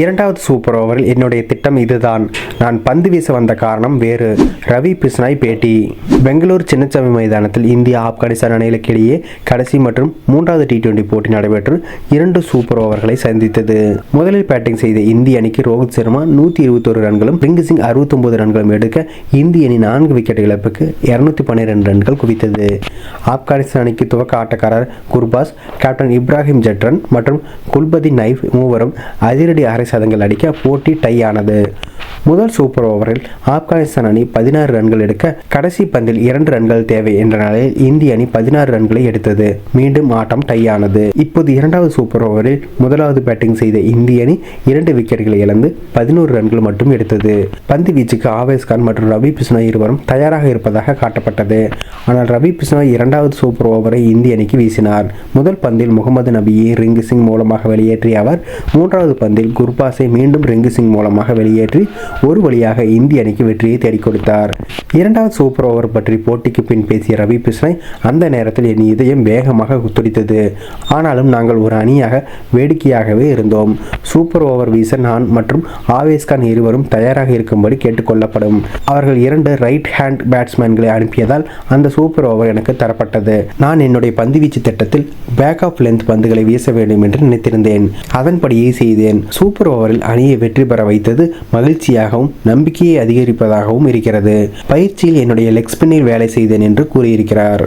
இரண்டாவது சூப்பர் ஓவரில் என்னுடைய திட்டம் இதுதான். நான் பந்து வீச வந்த காரணம் வேறு. ரவி பிஸ்னாய் பேட்டி. பெங்களூர் சின்னச்சாமி மைதானத்தில் இந்தியா ஆப்கானிஸ்தான் அணிகளுக்கு இடையே கடைசி மற்றும் மூன்றாவது டி டுவெண்டி போட்டி நடைபெற்று இரண்டு சூப்பர் ஓவர்களை சந்தித்தது. முதலில் பேட்டிங் செய்த இந்திய அணிக்கு ரோஹித் சர்மா நூற்றி இருபத்தொரு ரன்களும் ரிங்கு சிங் அறுபத்தொம்பது ரன்களும் எடுக்க இந்திய அணி நான்கு விக்கெட் இழப்புக்கு இருநூத்தி பன்னிரெண்டு ரன்கள் குவித்தது. ஆப்கானிஸ்தான் அணிக்கு துவக்க ஆட்டக்காரர் குர்பாஸ் கேப்டன் இப்ராஹிம் ஜட்ரன் மற்றும் குல்பதி நைஃப் மூவரும் அதிரடி அரை சதங்கள் அடிக்க போட்டி டை ஆனது. முதல் சூப்பர் ஓவரில் ஆப்கானிஸ்தான் அணி பதினாறு ரன்கள் எடுக்க கடைசி பந்தில் இரண்டு ரன்கள் தேவை என்ற நிலையில் இந்திய அணி பதினாறு ரன்களை எடுத்தது. மீண்டும் ஆட்டம் டை ஆனது. இப்போது இரண்டாவது சூப்பர் ஓவரில் முதலாவது பேட்டிங் செய்த இந்திய அணி இரண்டு விக்கெட்டுகளை இழந்து பதினோரு ரன்கள் மட்டும் எடுத்தது. பந்து வீச்சுக்கு ஆவேஸ் கான் மற்றும் ரவி பிஸ்னாய் இருவரும் தயாராக இருப்பதாக காட்டப்பட்டது. ஆனால் ரவி பிஸ்னாய் இரண்டாவது சூப்பர் ஓவரை இந்திய அணிக்கு வீசினார். முதல் பந்தில் முகமது நபியை ரிங்கு சிங் மூலமாக வெளியேற்றிய அவர் மூன்றாவது பந்தில் குர்பாஸை மீண்டும் ரிங்கு சிங் மூலமாக வெளியேற்றி ஒரு வழியாக இந்திய அணிக்கு வெற்றியை தேடிக் கொடுத்தார். இரண்டாவது சூப்பர் ஓவர் பற்றி போட்டிக்கு பின் பேசிய ரவி பிஸ்னாய் அந்த நேரத்தில் என் இதயம் வேகமாக துடித்தது ஆனாலும் நாங்கள் ஒரு அணியாக வேடிக்கையாகவே இருந்தோம். சூப்பர் ஓவர் வீச நான் மற்றும் ஆவேஸ்கான் இருவரும் தயாராக இருக்கும்படி கேட்டுக்கொள்ளப்படும் அவர்கள் இரண்டு ரைட் ஹேண்ட் பேட்ஸ்மேன்களை அனுப்பியதால் அந்த சூப்பர் ஓவர் எனக்கு தரப்பட்டது. நான் என்னுடைய பந்துவீச்சு திட்டத்தில் பேக் ஆஃப் லென்த் பந்துகளை வீச வேண்டும் என்று நினைத்திருந்தேன். அதன்படியே செய்தேன். சூப்பர் ஓவரில் அணியை வெற்றி பெற வைத்தது மகிழ்ச்சியாகவும் நம்பிக்கையை அதிகரிப்பதாகவும் இருக்கிறது. பயிற்சியில் என்னுடைய லெக் ஸ்பின்னில் வேலை செய்தேன் என்று கூறியிருக்கிறார்.